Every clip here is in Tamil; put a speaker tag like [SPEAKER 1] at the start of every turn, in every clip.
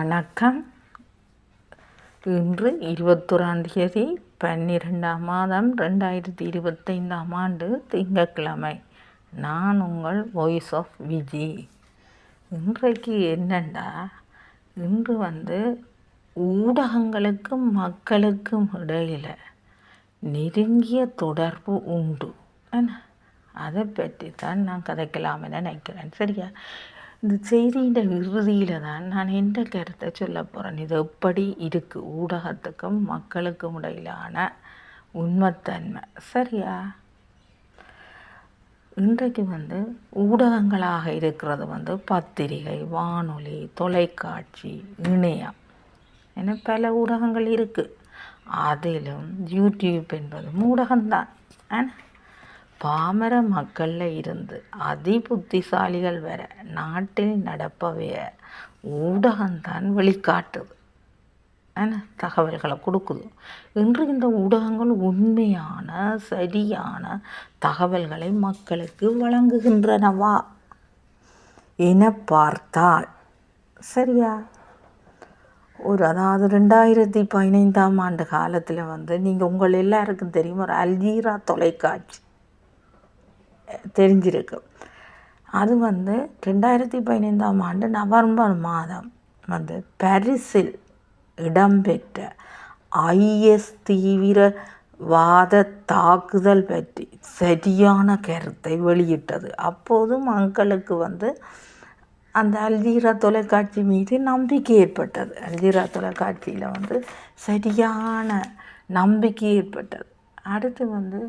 [SPEAKER 1] வணக்கம். இன்று இருபத்தொராம் தேதி பன்னிரெண்டாம் மாதம் ரெண்டாயிரத்தி இருபத்தைந்தாம் ஆண்டு திங்கட்கிழமை. நான் உங்கள் வாய்ஸ் ஆஃப் விஜி இன்றைக்கு என்னண்டா? இன்று வந்து ஊடகங்களுக்கும் மக்களுக்கும் இடையில் நெருங்கிய தொடர்பு உண்டு. என்ன? அதை பற்றி தான் நான் கதைக்கலாம்னு நினைக்கிறேன். சரியா? இந்த செய்தியின் இறுதியில் தான் நான் எந்த கருத்தை சொல்ல போகிறேன் இது எப்படி இருக்குது ஊடகத்துக்கும் மக்களுக்கும் இடையிலான உண்மைத்தன்மை. சரியா? இன்றைக்கு வந்து ஊடகங்களாக இருக்கிறது வந்து பத்திரிகை வானொலி தொலைக்காட்சி இணையம் என பல ஊடகங்கள் இருக்குது அதிலும் யூடியூப் என்பதும் ஊடகம்தான். ஆனால் பாமர மக்களில் இருந்து அதி புத்திசாலிகள் வர நாட்டில் நடப்பவைய ஊடகம்தான் வெளிக்காட்டுது. என்ன? தகவல்களை கொடுக்குது. இன்று இந்த ஊடகங்கள் உண்மையான சரியான தகவல்களை மக்களுக்கு வழங்குகின்றனவா? என பார்த்தால் சரியா? ஒரு அதாவது ரெண்டாயிரத்தி பதினைந்தாம் ஆண்டு காலத்தில் வந்து நீங்கள் உங்கள் எல்லாருக்கும் தெரியும் ஒரு அல்ஜீரா தொலைக்காட்சி. தெரிஞ்சிருக்கு. அது வந்து ரெண்டாயிரத்தி பதினைந்தாம் ஆண்டு நவம்பர் மாதம் வந்து பாரிஸில் இடம்பெற்ற ஐஎஸ் தீவிரவாத தாக்குதல் பற்றி சரியான கருத்தை வெளியிட்டது. அப்போதும் மக்களுக்கு வந்து அந்த அல்ஜீரா தொலைக்காட்சி மீது நம்பிக்கை ஏற்பட்டது. அல்ஜீரா தொலைக்காட்சியில் வந்து சரியான நம்பிக்கை ஏற்பட்டது. அடுத்து வந்து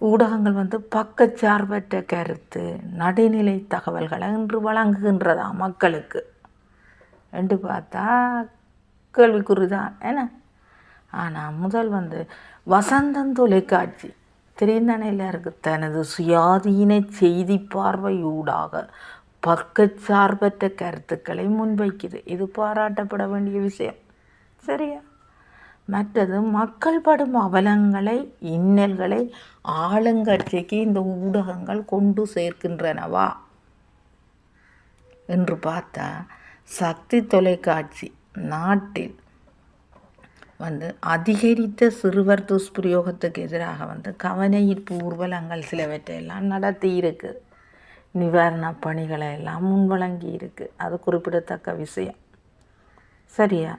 [SPEAKER 1] ஊடகங்கள் வந்து பக்கச்சார்பற்ற கருத்து நடுநிலை தகவல்களை இன்று வழங்குகின்றதா மக்களுக்கு? என்று பார்த்தா கேள்விக்குறி தான் என்ன? ஆனால் முதல் வந்து வசந்தம் தொலைக்காட்சி. தெரியும் தானே தனது சுயாதீன செய்தி பார்வையூடாக பக்கச்சார்பற்ற கருத்துக்களை முன்வைக்குது. இது பாராட்டப்பட வேண்டிய விஷயம். சரியா? மற்றது மக்கள் படும் அவலங்களை இன்னல்களை ஆளுங்கட்சிக்கு இந்த ஊடகங்கள் கொண்டு சேர்க்கின்றனவா? என்று பார்த்தா சக்தி தொலைக்காட்சி நாட்டில் வந்து அதிகரித்த சிறுவர் துஷ்பிரயோகத்துக்கு எதிராக வந்து கவனஈர்ப்பு ஊர்வலங்கள் சிலவற்றையெல்லாம் நடத்தி இருக்கு நிவாரணப் பணிகளை எல்லாம் முன்வழங்கி இருக்கு அது குறிப்பிடத்தக்க விஷயம். சரியா?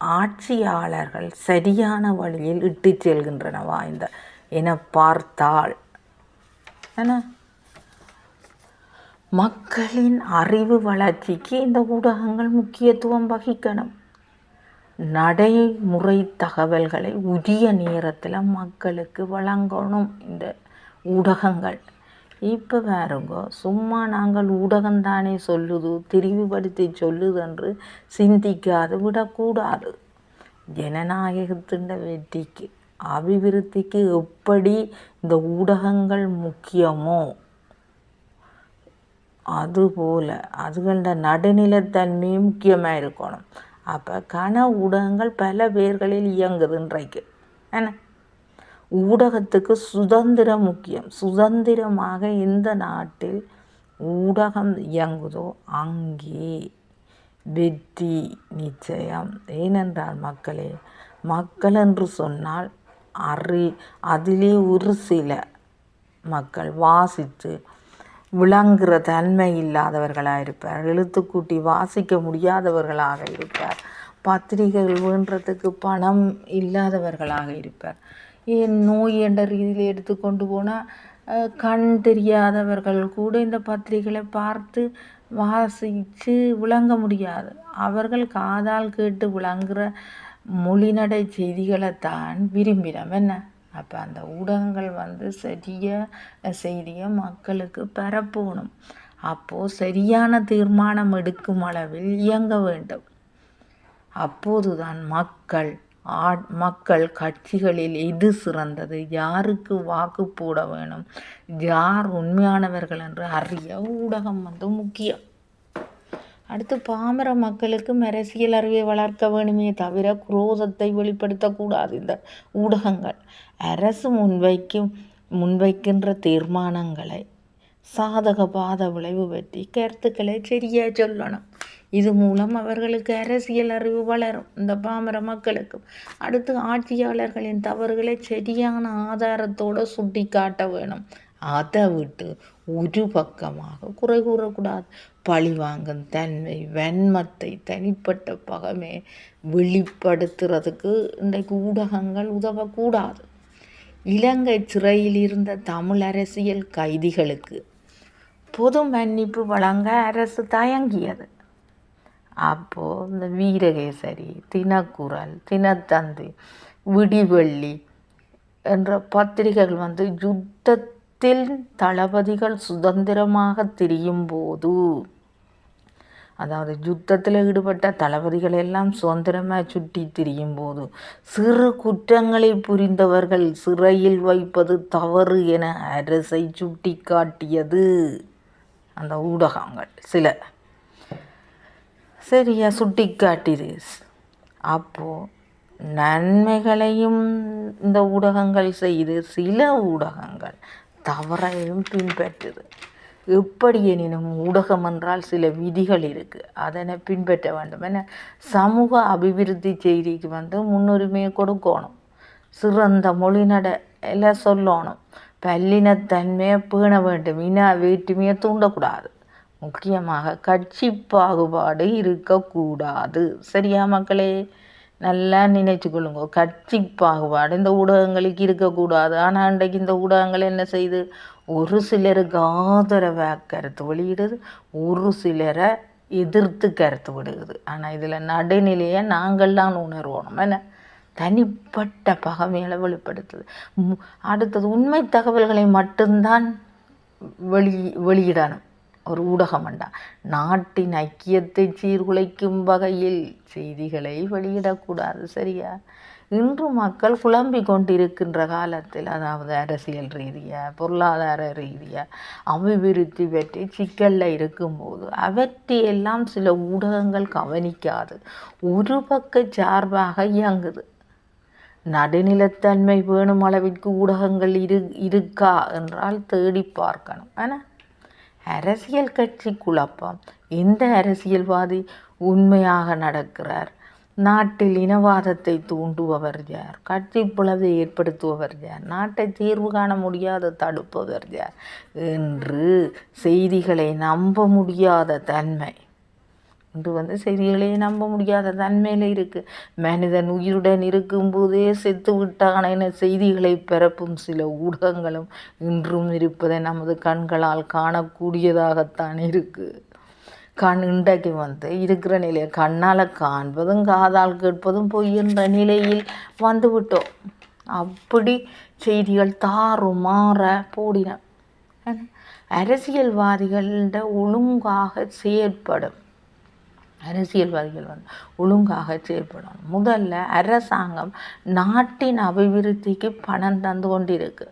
[SPEAKER 1] ஆட்சியாளர்கள் சரியான வழியில் இட்டு செல்கின்றனவா இந்த? என பார்த்தால் என்ன? மக்களின் அறிவு வளர்ச்சிக்கு இந்த ஊடகங்கள் முக்கியத்துவம் வகிக்கணும். நடைமுறை தகவல்களை உரிய நேரத்தில் மக்களுக்கு வழங்கணும் இந்த ஊடகங்கள். இப்போ பாருங்க சும்மா நாங்கள் ஊடகம்தானே சொல்லுது திரிவுபடுத்தி சொல்லுது என்று சிந்திக்காது விடக்கூடாது. ஜனநாயகத்தின் வெற்றிக்கு அபிவிருத்திக்கு எப்படி இந்த ஊடகங்கள் முக்கியமோ அதுபோல் அதுகளோட நடுநிலத்தன்மை முக்கியமாக இருக்கணும் அப்போ கன ஊடகங்கள் பல பேர்களில் இயங்குது இன்றைக்கு. என்ன? ஊடகத்துக்கு சுதந்திரம் முக்கியம். சுதந்திரமாக எந்த நாட்டில் ஊடகம் இயங்குதோ அங்கே வெற்றி நிச்சயம். ஏனென்றால் மக்களே மக்கள் என்று சொன்னால் அறி அதிலே ஒரு சில மக்கள் வாசித்து விளங்குகிற தன்மை இல்லாதவர்களாக இருப்பார். எழுத்துக்கூட்டி வாசிக்க முடியாதவர்களாக இருப்பார். பத்திரிகைகள் வேண்டுறதுக்கு பணம் இல்லாதவர்களாக இருப்பார். நோய் என்ற ரீதியில் எடுத்துக்கொண்டு போனால் கண் தெரியாதவர்கள் கூட இந்த பத்திரிகைகளை பார்த்து வாசித்து விளங்க முடியாது. அவர்கள் காதால் கேட்டு விளங்குகிற மொழிநடை செய்திகளை தான் விரும்பினோம். என்ன? அப்போ அந்த ஊடகங்கள் வந்து சரியாக செய்தியை மக்களுக்கு பரப்பணும் அப்போது சரியான தீர்மானம் எடுக்கும் அளவில் இயங்க வேண்டும். அப்போது தான் மக்கள் மக்கள் கட்சிகளில் எது சிறந்தது. யாருக்கு வாக்கு போட வேணும்? யார் உண்மையானவர்கள் என்று அறிய ஊடகம் வந்து முக்கியம். அடுத்து பாமர மக்களுக்கு அரசியல் அறிவை வளர்க்க வேணுமே தவிர குரோதத்தை வெளிப்படுத்தக்கூடாது இந்த ஊடகங்கள். அரசு முன்வைக்கும் முன்வைக்கின்ற தீர்மானங்களை சாதக பாத விளைவு பற்றி கருத்துக்களை சரியாக சொல்லணும். இது மூலம் அவர்களுக்கு அரசியல் அறிவு வளரும். இந்த பாமர மக்களுக்கும் அடுத்து ஆட்சியாளர்களின் தவறுகளை சரியான ஆதாரத்தோடு சுட்டி காட்ட வேணும். அதை விட்டு ஒரு பக்கமாக குறை கூறக்கூடாது. பழி வாங்கும் தன்மை வன்மத்தை தனிப்பட்ட பகமே வெளிப்படுத்துறதுக்கு இன்றைக்கு ஊடகங்கள் உதவக்கூடாது. இலங்கை சிறையில் இருந்த தமிழ் அரசியல் கைதிகளுக்கு பொது மன்னிப்பு வழங்க அரசு தயங்கியது. அப்போது இந்த வீரகேசரி தினக்குரல் தினத்தந்தி விடிவெள்ளி என்ற பத்திரிகைகள் வந்து யுத்தத்தில் தளபதிகள் சுதந்திரமாக திரியும் போது அதாவது யுத்தத்தில் ஈடுபட்ட தளபதிகள் எல்லாம் சுதந்திரமாக சுற்றி திரியும் போது சிறு குற்றங்களை புரிந்தவர்கள் சிறையில் வைப்பது தவறு என அரசை சுட்டி காட்டியது அந்த ஊடகங்கள் சில சரியா சுட்டி காட்டிது அப்போது நன்மைகளையும் இந்த ஊடகங்கள் செய்து சில ஊடகங்கள் தவறையும் பின்பற்றுது. எப்படி எனினும் ஊடகம் என்றால் சில விதிகள் இருக்குது அதனை பின்பற்ற வேண்டும். என சமூக அபிவிருத்தி செய்திக்கு வந்து முன்னுரிமையை கொடுக்கணும். சிறந்த மொழிநட எல்லாம் சொல்லணும். பல்லினத்தன்மையை பேண வேண்டும். இன வேற்றுமையை தூண்டக்கூடாது. முக்கியமாக கட்சி பாகுபாடு இருக்கக்கூடாது. சரியா மக்களே? நல்லா நினைச்சு கொள்ளுங்க. கட்சி பாகுபாடு இந்த ஊடகங்களுக்கு இருக்கக்கூடாது. ஆனால் அன்றைக்கு இந்த ஊடகங்கள் என்ன செய்து? ஒரு சிலருக்கு ஆதரவாக கருத்து வெளியிடுது ஒரு சிலரை எதிர்த்து கருத்து விடுகிறது ஆனால் இதில் நடுநிலையை நாங்கள் தான் உணர்வோணும். என்ன? தனிப்பட்ட பகமைகளை வெளிப்படுத்துது. அடுத்தது உண்மை தகவல்களை மட்டும்தான் வெளி வெளியிடணும். ஒரு ஊடகம் வேண்டாம் நாட்டின் ஐக்கியத்தை சீர்குலைக்கும் வகையில் செய்திகளை வெளியிடக்கூடாது சரியா? இன்று மக்கள் குழம்பி கொண்டிருக்கின்ற காலத்தில் அதாவது அரசியல் ரீதியாக பொருளாதார ரீதியாக அபிவிருத்தி பற்றி சிக்கலில் இருக்கும்போது அவற்றையெல்லாம் சில ஊடகங்கள் கவனிக்காது. ஒரு பக்க சார்பாக இயங்குது. நடுநிலத்தன்மை வேணும் அளவிற்கு ஊடகங்கள் இரு இருக்கா என்றால் தேடி பார்க்கணும் ஆனால் அரசியல் கட்சி குழப்பம். எந்த அரசியல்வாதி உண்மையாக நடக்கிறார்? நாட்டில் இனவாதத்தை தூண்டுபவர் யார்? கட்சி பிளவை ஏற்படுத்துபவர் யார்? நாட்டை தீர்வு காண முடியாத தடுப்பவர் யார்? என்று செய்திகளை நம்ப முடியாத தன்மை. இன்று வந்து செய்திகளையே நம்ப முடியாத தன்மையில் இருக்குது மனிதன் உயிருடன் இருக்கும்போதே செத்து விட்டான என செய்திகளை பரப்பும் சில ஊடகங்களும் இன்றும் இருப்பதை நமது கண்களால் காணக்கூடியதாகத்தான் இருக்குது கண் இன்றைக்கு வந்து இருக்கிற நிலையை கண்ணால் காண்பதும் காதால் கேட்பதும் பொய் நிலையில் வந்துவிட்டோம். அப்படி செய்திகள் தாறுமாற போடின. அரசியல்வாதிகளிட ஒழுங்காக செயற்படும் அரசியல்வாதிகள் வந்து ஒழுங்காக செயல்படணும். முதல்ல அரசாங்கம் நாட்டின் அபிவிருத்திக்கு பணம் தந்து கொண்டிருக்கு.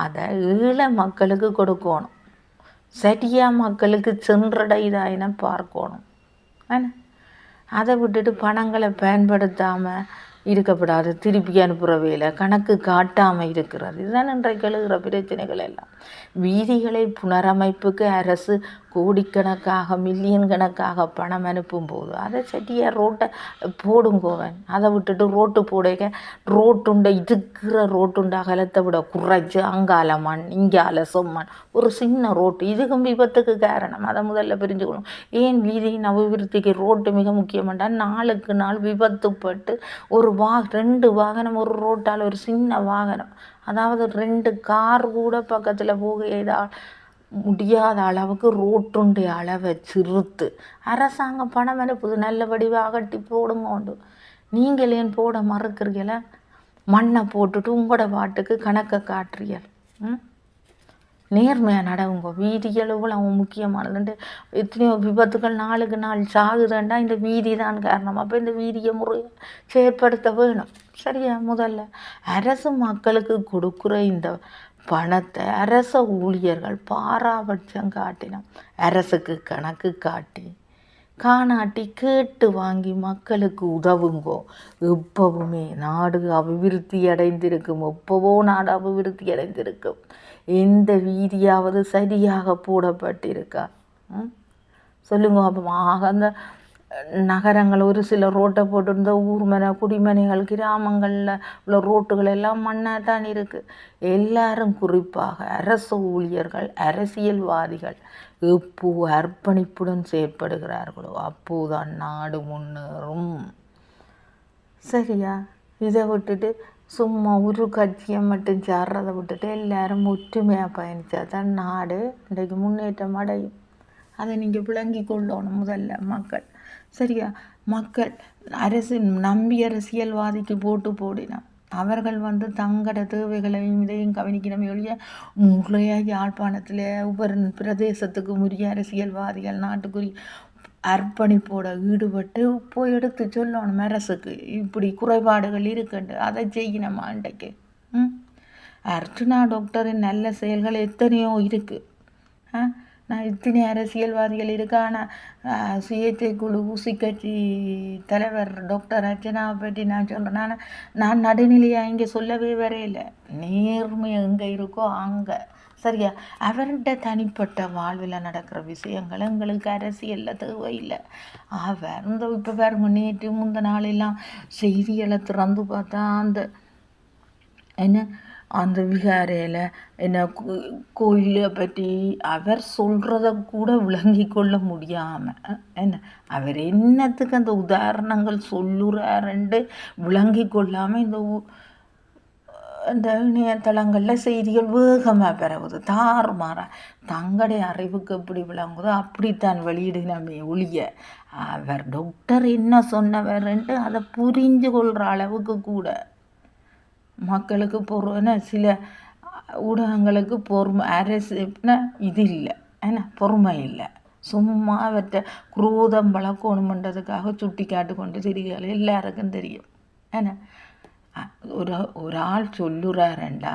[SPEAKER 1] அதை ஈழ மக்களுக்கு கொடுக்கணும். சரியாக மக்களுக்கு சென்றடைதாயின பார்க்கணும். அதை விட்டுட்டு பணங்களை பயன்படுத்தாமல் இருக்கப்படாது. திருப்பி அனுப்புகிற வேலை கணக்கு காட்டாமல் இருக்கிறது. இதுதான் இன்றைக்கு எழுகிற பிரச்சனைகள் எல்லாம். வீதிகளை புனரமைப்புக்கு அரசு கோடிக்கணக்காக மில்லியன் கணக்காக பணம் அனுப்பும் போது அதை சரியாக ரோட்டை போடுங்கோவன் அதை விட்டுட்டு ரோட்டு போடுங்க. ரோட்டுண்டை இருக்கிற ரோட்டுண்ட அகலத்தை விட குறைச்சி அங்கால மண் இங்கால சொம்மண். ஒரு சின்ன ரோட்டு. இதுக்கும் விபத்துக்கு காரணம். அதை முதல்ல பிரிஞ்சுக்கணும். ஏன் வீதியின் அபிவிருத்திக்கு ரோட்டு மிக முக்கியமாட்டா நாளுக்கு நாள் விபத்துப்பட்டு ஒரு வா ரெண்டு வாகனம் ஒரு ரோட்டால் ஒரு சின்ன வாகனம். அதாவது ரெண்டு கார் கூட பக்கத்தில் போக ஏதாவது முடியாத அளவுக்கு ரோட்டுடைய அளவை சிறுத்து. அரசாங்கம் பணம் அனுப்புது நல்ல வடிவாக அகட்டி போடுங்கோண்டு. நீங்கள் ஏன் போட மறுக்கிறீங்கள? மண்ணை போட்டுட்டு உங்களோட பாட்டுக்கு கணக்கை காட்டுறீர்கள். ம்? நேர்மையாக நடவுங்க. வீதிகள் அவன் முக்கியமானதுண்டு. எத்தனையோ விபத்துகள் நாளுக்கு நாள் சாகுதுண்டா. இந்த வீதி தான் காரணம். அப்போ இந்த வீதியை முறை செயற்படுத்த வேணும். சரியா? முதல்ல அரசு மக்களுக்கு கொடுக்குற இந்த பணத்தை அரச ஊழியர்கள் பாராபட்சம் காட்டினோம் அரசுக்கு கணக்கு காட்டி காணாட்டி கேட்டு வாங்கி மக்களுக்கு உதவுங்கோ. எப்பவுமே நாடு அபிவிருத்தி அடைந்திருக்கும் எப்பவோ நாடு அபிவிருத்தி அடைந்திருக்கும். எந்த வீதியாவது சரியாக போடப்பட்டிருக்கா? சொல்லுங்க அப்போ அந்த நகரங்கள் ஒரு சில ரோட்டை போட்டிருந்த ஊர்மனை குடிமனைகள் கிராமங்களில் உள்ள ரோட்டுகள் எல்லாம் மண்ணாக தான் இருக்குது எல்லாரும் குறிப்பாக அரசு ஊழியர்கள் அரசியல்வாதிகள் எப்போ அர்ப்பணிப்புடன் செயற்படுகிறார்களோ அப்போதான் நாடு முன்னேறும். சரியா? இதை விட்டுட்டு சும்மா ஒரு கட்சியை மட்டும் சேர்றதை விட்டுட்டு எல்லாரும் ஒற்றுமையாக பயணித்தா தான் நாடு இன்றைக்கு முன்னேற்றம் அடையும். அதை நீங்கள் விளங்கி கொள்ளணும் முதல்ல மக்கள். சரியா? மக்கள் அரசு நம்பி அரசியல்வாதிக்கு போட்டு போடினான் அவர்கள் வந்து தங்கட தேவைகளையும் இதையும் கவனிக்கணுமே ஒழிய முறையாக யாழ்ப்பாணத்தில் ஒவ்வொரு பிரதேசத்துக்கு உரிய அரசியல்வாதிகள் நாட்டுக்குரிய அர்ப்பணிப்போட ஈடுபட்டு போய் எடுத்து சொல்லணும் அரசுக்கு. இப்படி குறைபாடுகள் இருக்குண்டு அதை செய்யணும் அண்டைக்கு ம்? அர்ச்சனா டாக்டரின் நல்ல செயல்கள் எத்தனையோ இருக்குது ஆ? நான் இத்தனை அரசியல்வாதிகள் இருக்கு? ஆனால் சுயேட்சை குழு ஊசிக்கட்சி தலைவர் டாக்டர் அர்ச்சனாவை பற்றி நான் சொல்கிறேன் நான் நான் நடுநிலையாக இங்கே சொல்லவே வரையில. நேர்மை எங்கே இருக்கோ அங்கே. சரியா? அவர்கிட்ட தனிப்பட்ட வாழ்வில் நடக்கிற விஷயங்கள் எங்களுக்கு அரசியலில் தேவையில்லை. அவர் இந்த இப்போ பாருங்க நேற்று முந்த நாளெல்லாம் செய்திகளை திறந்து பார்த்தா அந்த என்ன அந்த விகாரையில் என்ன கோயிலை பற்றி அவர் சொல்கிறத கூட விளங்கி கொள்ள முடியாமல் என்ன? அவர் என்னத்துக்கு அந்த உதாரணங்கள் சொல்லுறாருண்டு விளங்கி கொள்ளாமல் இந்த இந்த இணையதளங்களில் செய்திகள் வேகமாக பரவுது. தாறுமாறாக தங்களுடைய அறிவுக்கு எப்படி விளங்குதோ அப்படித்தான் வெளியிடணுமே ஒழிய அவர் டாக்டர் என்ன சொன்னவர்ன்ட்டு அதை புரிஞ்சு கொள்கிற அளவுக்கு கூட மக்களுக்கு பொறுன சில ஊடகங்களுக்கு பொறுமை அரசுனா இது இல்லை. ஏன்னா பொறுமை இல்லை. சும்மா அவற்றை குரோதம் பழக்கணுமன்றதுக்காக சுட்டி காட்டு கொண்டு திரிகள் எல்லாருக்கும் தெரியும். ஏன்னா ஒரு ஒரு ஆள் சொல்லுறாருண்டா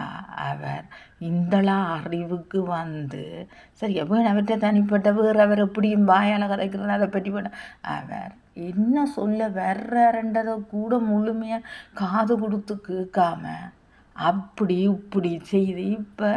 [SPEAKER 1] அவர் இந்தளா அறிவுக்கு வந்து சரி எப்போ அவர்கிட்ட தனிப்பட்ட வேறு அவர் எப்படியும் வாயால் கதைக்கிறது அதை பற்றி பண்ண அவர் என்ன சொல்ல வர்றாருன்றதை கூட முழுமையாக காது கொடுத்து கேட்காம அப்படி இப்படி செய்து இப்போ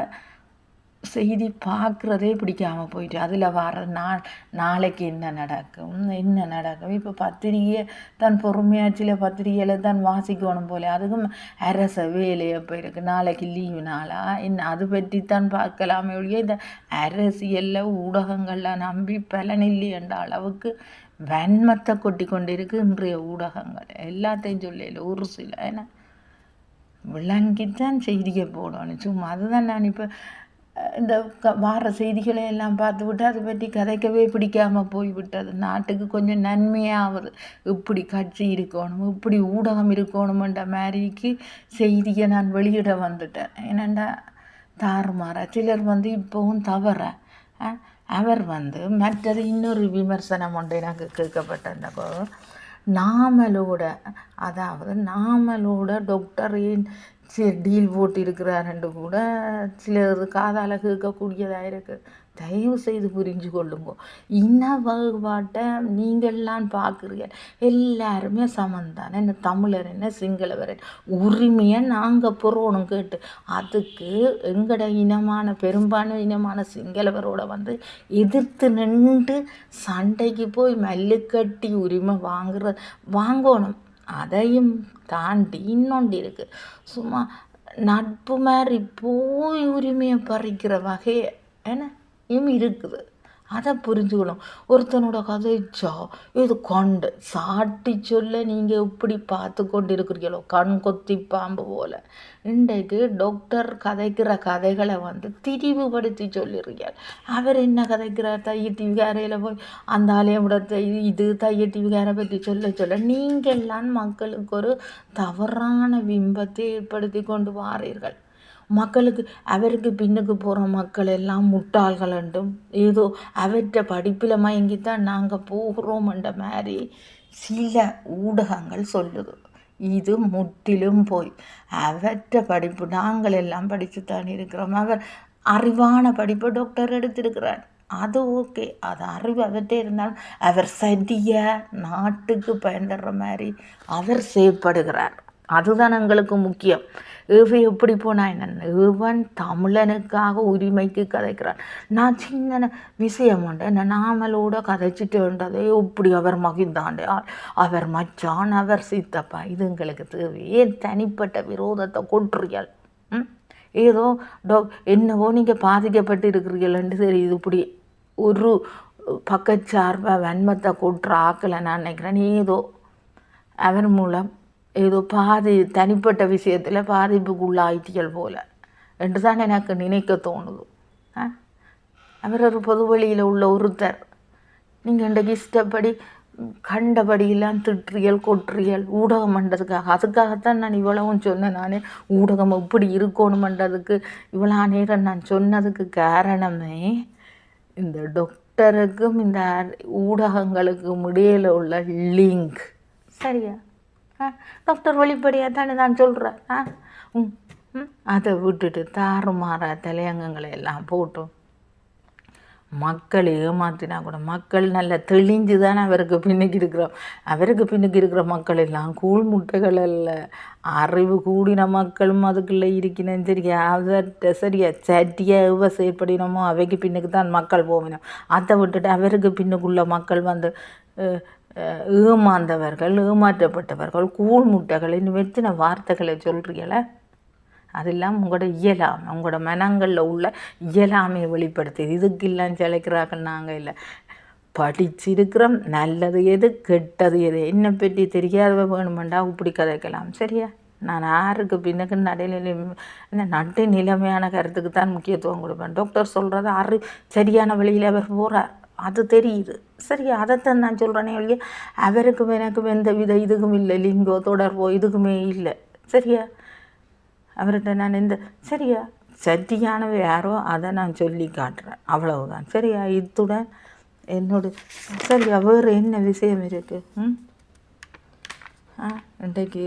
[SPEAKER 1] செய்தி பார்க்குறதே பிடிக்காமல் போயிட்டு அதில் வர நாள் நாளைக்கு என்ன நடக்கும் என்ன நடக்கும்? இப்போ பத்திரிகையை தான் பொறுமையாக சில பத்திரிகையில் தான் வாசிக்கணும் போல அதுக்கும் அரச வேலையை போயிருக்கு. நாளைக்கு லீவு நாளா? என்ன அது பற்றி தான் பார்க்கலாமே ஒழிய இந்த அரசியலில் ஊடகங்களில் நம்பி பலன் இல்லையன்ற அளவுக்கு வன்மத்தை கொட்டி கொண்டிருக்கு இன்றைய ஊடகங்கள். எல்லாத்தையும் சொல்லல ஒரு சில ஏன்னா விளங்கித்தான் செய்தியை போடணும். சும்மா அதுதான் நான் இப்போ இந்த க வார செய்திகளை எல்லாம் பார்த்து விட்டு அதை பற்றி கதைக்கவே பிடிக்காமல் போய்விட்டது நாட்டுக்கு கொஞ்சம் நன்மையாகுது இப்படி கட்சி இருக்கணும் இப்படி ஊடகம் இருக்கணுமென்ற மாதிரிக்கு செய்தியை நான் வெளியிட வந்துட்டேன். ஏனண்டா தாறுமாறா. சிலர் வந்து இப்போவும் தவற. அவர் வந்து மற்றது இன்னொரு விமர்சனம் ஒன்று எனக்கு கேட்கப்பட்டிருந்தப்போ நாமலோட அதாவது நாமலோட டாக்டர் சரி டீல் போட்டு இருக்கிறாருன்ட்டு கூட சிலர் காதால் கேட்கக்கூடியதாக இருக்குது தயவு செய்து புரிஞ்சு கொள்ளுங்க. இன்ன வகுபாட்டை நீங்கள்லாம் பார்க்குறீங்க. எல்லாருமே சமந்தான். என்ன தமிழர் என்ன சிங்களவர் உரிமையை நாங்கள் புறணும் கேட்டு அதுக்கு எங்கட இனமான பெரும்பான்மை இனமான சிங்களவரோட வந்து எதிர்த்து நின்று சண்டைக்கு போய் மல்லுக்கட்டி உரிமை வாங்குற வாங்கணும். அதையும் தாண்டி இன்னொன்று இருக்குது சும்மா நட்பு மாதிரி போய் உரிமையை பறிக்கிற வகையை என்ன? இருக்குது. அதை புரிஞ்சுக்கணும். ஒருத்தனோட கதைச்சா இது கொண்டு சாட்டி சொல்ல நீங்கள் இப்படி பார்த்து கொண்டு இருக்கிறீங்களோ கண் கொத்தி பாம்பு போல். இன்றைக்கு டாக்டர் கதைக்கிற கதைகளை வந்து திரிவுபடுத்தி சொல்லிடுறீங்க அவர் என்ன கதைக்கிறார்? தையட்டி விகாரையில் போய் அந்த ஆலயம் தை இது டிவி விகாரை பற்றி சொல்ல சொல்ல நீங்கள்லாம் மக்களுக்கு ஒரு தவறான பிம்பத்தை ஏற்படுத்தி கொண்டு வாரீர்கள். மக்களுக்கு அவருக்கு பின்னுக்கு போகிற மக்கள் எல்லாம் முட்டாள்கள் என்றும் ஏதோ அவற்றை படிப்பில் மயங்கித்தான் நாங்கள் போகிறோம்ன்ற மாதிரி சில ஊடகங்கள் சொல்லுது. இது முற்றிலும் போய். அவற்றை படிப்பு நாங்கள் எல்லாம் படித்துத்தான் இருக்கிறோம். அவர் அறிவான படிப்பு டாக்டர் எடுத்திருக்கிறார். அது ஓகே அது அறிவு அவர்கிட்ட இருந்தாலும் அவர் சதிய நாட்டுக்கு பயன்படுற மாதிரி அவர் செயற்படுகிறார் அதுதான் எங்களுக்கு முக்கியம். இவன் எப்படி போனா என்ன? இவன் தமிழனுக்காக உரிமைக்கு கதைக்கிறான். நான் சின்ன விஷயம் உண்டு. என்ன நாமளோட கதைச்சிட்டுன்றதே இப்படி அவர் மகிழ்ந்தாண்டு. அவர் மச்சான் அவர் சித்தப்பா இது எங்களுக்கு தேவை. ஏன் தனிப்பட்ட விரோதத்தை கொட்டுறியல் ம்? ஏதோ டோ என்னவோ நீங்கள் பாதிக்கப்பட்டு இருக்கிறீர்கள்ன்ட்டு தெரியுது இப்படி ஒரு பக்கச்சார்பாக வன்மத்தை கொட்டுற ஆக்கலை நான் நினைக்கிறேன். ஏதோ அவர் மூலம் ஏதோ பாதி தனிப்பட்ட விஷயத்தில் பாதிப்புக்குள்ளாயிட்டியல் போல என்று தான் எனக்கு நினைக்க தோணுது அவர் ஒரு பொது வழியில் உள்ள ஒருத்தர் நீங்கள் இன்றைக்கு இஷ்டப்படி கண்டபடியெல்லாம் திட்டுறியல் கொட்டுறியல் ஊடகம் பண்ணுறதுக்காக அதுக்காகத்தான் நான் இவ்வளவும் சொன்னேன் நான் ஊடகம் எப்படி இருக்கணுமன்றதுக்கு இவ்வளோ நேரம் நான் சொன்னதுக்கு காரணமே இந்த டாக்டருக்கும் இந்த ஊடகங்களுக்கும் இடையில உள்ள லிங்க் சரியா டாக்டர் வெளிப்படையாக தானே நான் சொல்கிறேன் ஆ ம் அதை விட்டுட்டு தாறுமாறா தலையங்கங்களை எல்லாம் போட்டும் மக்கள் ஏமாத்தினா கூட மக்கள் நல்லா தெளிஞ்சு தானே அவருக்கு பின்னுக்கு இருக்கிறோம். அவருக்கு பின்னுக்கு இருக்கிற மக்கள் எல்லாம் கூழ் முட்டைகள் அல்ல. அறிவு கூடின மக்களும் அதுக்குள்ளே இருக்கணும். சரியா? அவர்கிட்ட சரியா சட்டியாக எவ்வளோ செயற்படினமோ அவைக்கு பின்னுக்கு தான் மக்கள் போவினோம் அதை விட்டுட்டு அவருக்கு பின்னுக்குள்ள மக்கள் வந்து ஏமாந்தவர்கள் ஏமாற்றப்பட்டவர்கள் கூழ் முட்டைகள் இன்னும் எத்தனை வார்த்தைகளை சொல்கிறீங்கள அதெல்லாம் உங்களோட இயலாமை உங்களோட மனங்களில் உள்ள இயலாமையை வெளிப்படுத்துது. இதுக்கெல்லாம் சிலைக்கிறார்கள் நாங்கள் இல்லை. படிச்சிருக்கிறோம் நல்லது எது கெட்டது எது என்னை பற்றி தெரியாதவ வேணுமெண்டா இப்படி கதைக்கலாம் சரியா? நான் யாருக்கு பின்னுக்கு நடைநிலை என்ன நட்டு நிலைமையான கருத்துக்கு தான் முக்கியத்துவம் கொடுப்பேன். டாக்டர் சொல்கிறது அறி சரியான வழியில் அவர் போகிறார் அது தெரியுது. சரியா அதைத்தான் நான் சொல்கிறேனே ஒழிய அவருக்கும் எனக்கும் எந்த வித இதுக்கும் இல்லை. லிங்கோ தொடர்போ இதுக்குமே இல்லை. சரியா? அவர்கிட்ட நான் இந்த சரியா? சத்தியானவை யாரோ அதை நான் சொல்லி காட்டுறேன். அவ்வளவுதான். சரியா? இத்துடன் என்னோட சரியா? வேறு என்ன விஷயம் இருக்குது ம்? ஆ இன்றைக்கு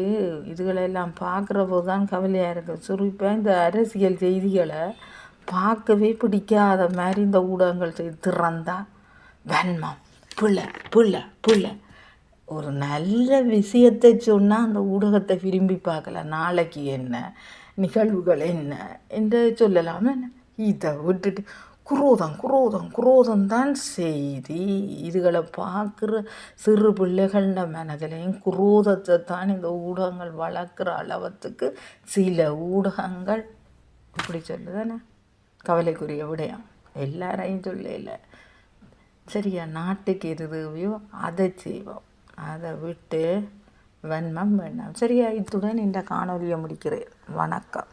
[SPEAKER 1] இதுகளெல்லாம் பார்க்குற போது தான் கவலையாக இருக்குது சுருப்பாக இந்த அரசியல் செய்திகளை பார்க்கவே பிடிக்காத மாதிரி இந்த ஊடகங்கள் செய்து திறந்தா வன்மம். பிள்ளை பிள்ளை பிள்ளை. ஒரு நல்ல விஷயத்தை சொன்னால் அந்த ஊடகத்தை விரும்பி பார்க்கல. நாளைக்கு என்ன? நிகழ்வுகள் என்ன? என்று சொல்லலாம் என்ன? இதை விட்டுட்டு குரோதம் குரோதம் குரோதம் தான் செய்தி. இதுகளை பார்க்குற சிறு பிள்ளைகள மனதிலையும் குரோதத்தை தான் இந்த ஊடகங்கள் வளர்க்குற அளவத்துக்கு சில ஊடகங்கள். இப்படி சொல்லுதானே? கவலைக்குரிய விடயம். எல்லாரையும் சொல்லல. சரியா? நாட்டுக்கு எது தேவையோ அதை செய்வோம். அதை விட்டு வன்மம் வேண்டாம். சரியா? இத்துடன் இந்த காணொலியை முடிக்கிறேன். வணக்கம்.